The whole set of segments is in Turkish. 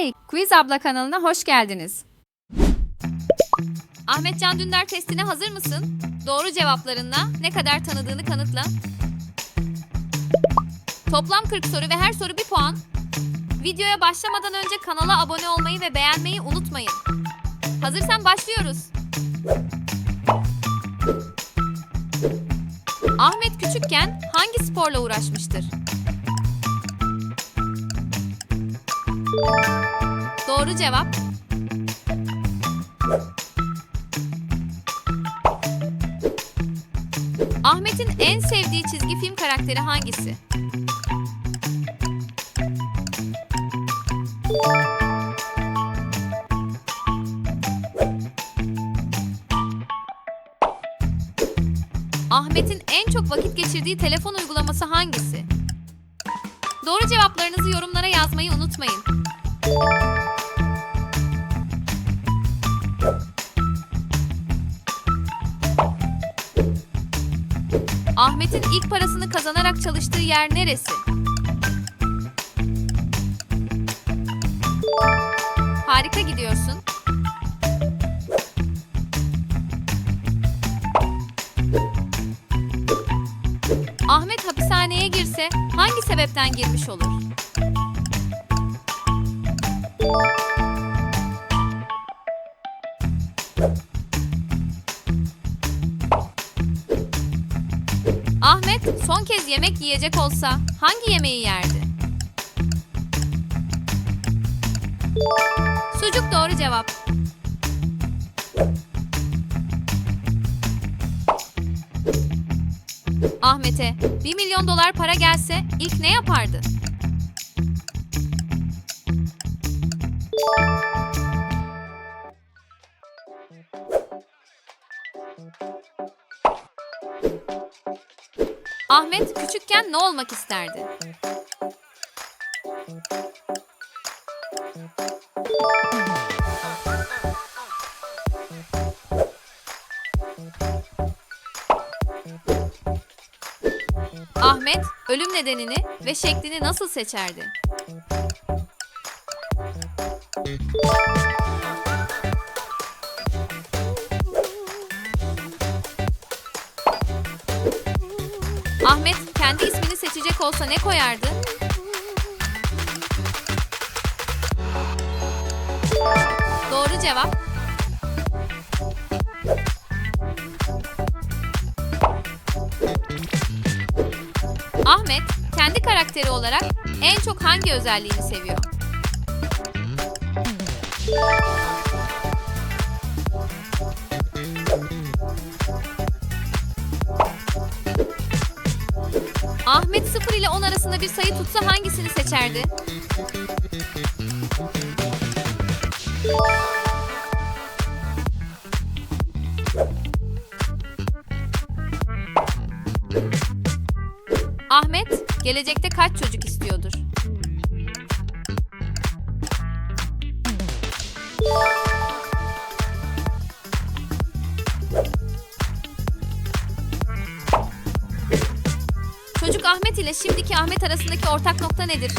Hey, Quiz Abla kanalına hoş geldiniz. Ahmet Can Dündar testine hazır mısın? Doğru cevaplarınla ne kadar tanıdığını kanıtla. Toplam 40 soru ve her soru bir puan. Videoya başlamadan önce kanala abone olmayı ve beğenmeyi unutmayın. Hazırsan başlıyoruz. Ahmet küçükken hangi sporla uğraşmıştır? Doğru cevap. Ahmet'in en sevdiği çizgi film karakteri hangisi? Ahmet'in en çok vakit geçirdiği telefon uygulaması hangisi? Doğru cevaplarınızı yorumlara yazmayı unutmayın. İlk parasını kazanarak çalıştığı yer neresi? Harika gidiyorsun. Ahmet hapishaneye girse hangi sebepten girmiş olur? Ahmet son kez yemek yiyecek olsa hangi yemeği yerdi? Sucuk doğru cevap. Ahmet'e 1 milyon dolar para gelse ilk ne yapardı? Ahmet küçükken ne olmak isterdi? Ahmet ölüm nedenini ve şeklini nasıl seçerdi? Ahmet kendi ismini seçecek olsa ne koyardı? Doğru cevap. Ahmet kendi karakteri olarak en çok hangi özelliğini seviyor? Ahmet 0 ile 10 arasında bir sayı tutsa hangisini seçerdi? Ahmet gelecekte kaç çocuk istiyordur? Çocuk Ahmet ile şimdiki Ahmet arasındaki ortak nokta nedir?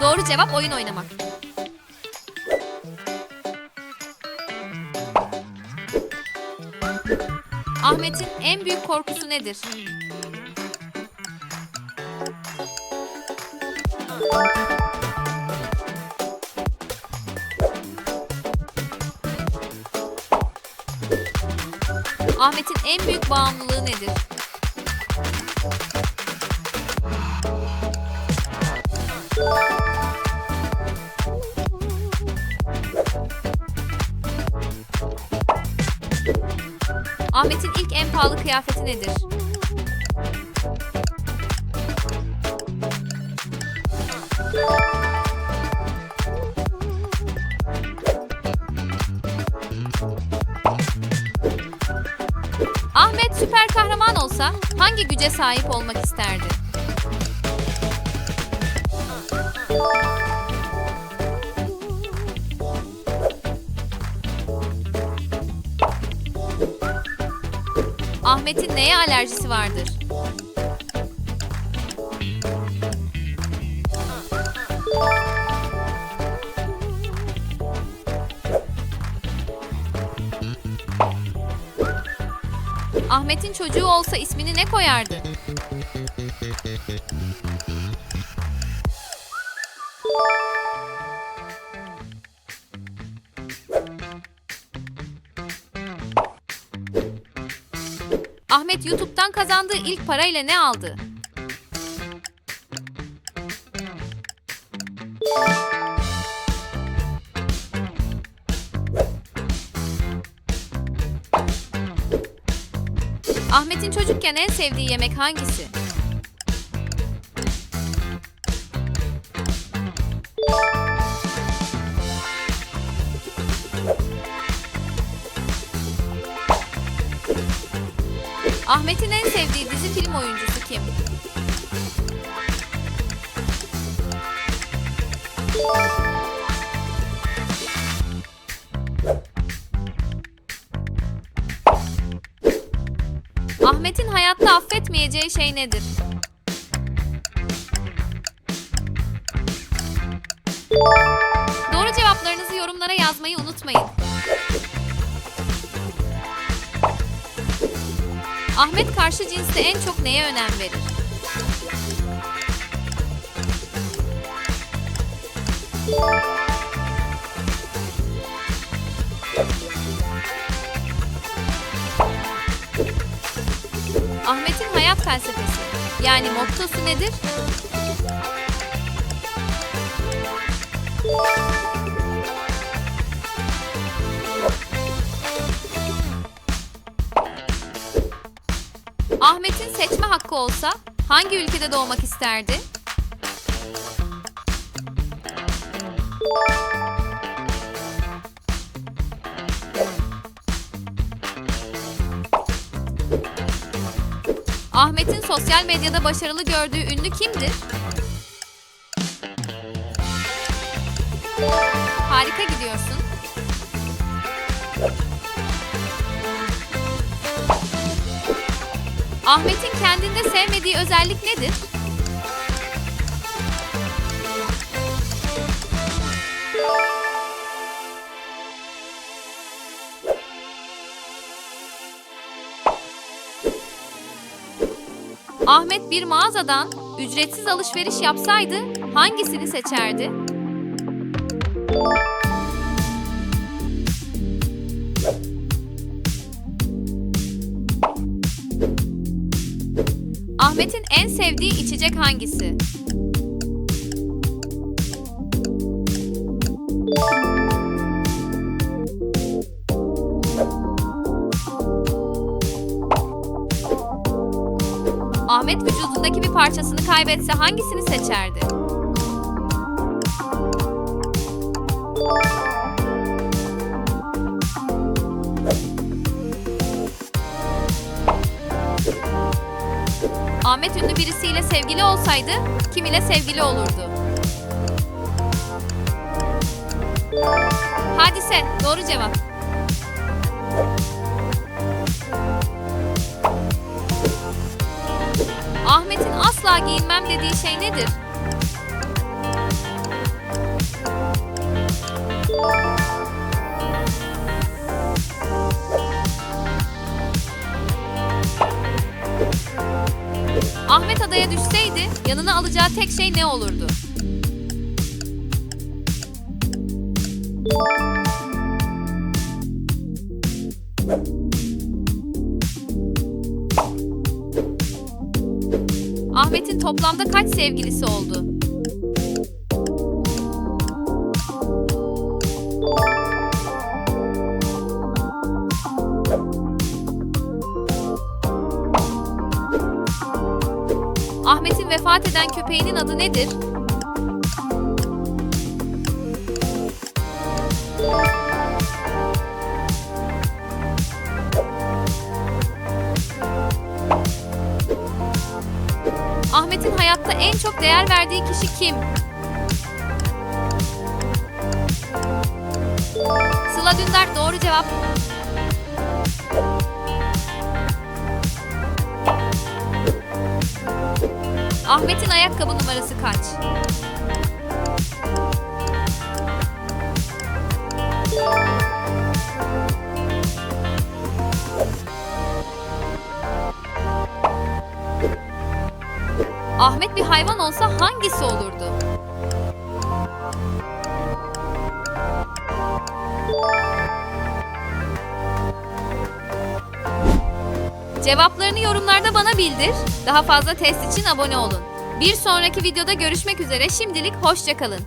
Doğru cevap oyun oynamak. Ahmet'in en büyük korkusu nedir? Ahmet'in en büyük bağımlılığı nedir? Ahmet'in ilk en pahalı kıyafeti nedir? Olsa hangi güce sahip olmak isterdi? Ahmet'in neye alerjisi vardır? Ahmet'in çocuğu olsa ismini ne koyardı? Ahmet YouTube'dan kazandığı ilk parayla ne aldı? Ahmet'in çocukken en sevdiği yemek hangisi? Ahmet'in en sevdiği dizi film oyuncusu kim? Ahmet'in hayatta affetmeyeceği şey nedir? Doğru cevaplarınızı yorumlara yazmayı unutmayın. Ahmet karşı cinste en çok neye önem verir? Ahmet'in hayat felsefesi yani mottosu nedir? Ahmet'in seçme hakkı olsa hangi ülkede doğmak isterdi? Ahmet'in sosyal medyada başarılı gördüğü ünlü kimdir? Harika gidiyorsun. Ahmet'in kendinde sevmediği özellik nedir? Ahmet bir mağazadan ücretsiz alışveriş yapsaydı hangisini seçerdi? Ahmet'in en sevdiği içecek hangisi? Ahmet vücudundaki bir parçasını kaybetse hangisini seçerdi? Ahmet ünlü birisiyle sevgili olsaydı kim ile sevgili olurdu? Hadise, doğru cevap. Ahmet'in asla giyinmem dediği şey nedir? Ahmet adaya düşseydi yanına alacağı tek şey ne olurdu? Ahmet'in toplamda kaç sevgilisi oldu? Ahmet'in vefat eden köpeğinin adı nedir? En çok değer verdiği kişi kim? Sıla Dündar doğru cevap. Ahmet'in ayakkabı numarası kaç? Ahmet bir hayvan olsa hangisi olurdu? Cevaplarını yorumlarda bana bildir. Daha fazla test için abone olun. Bir sonraki videoda görüşmek üzere. Şimdilik hoşçakalın.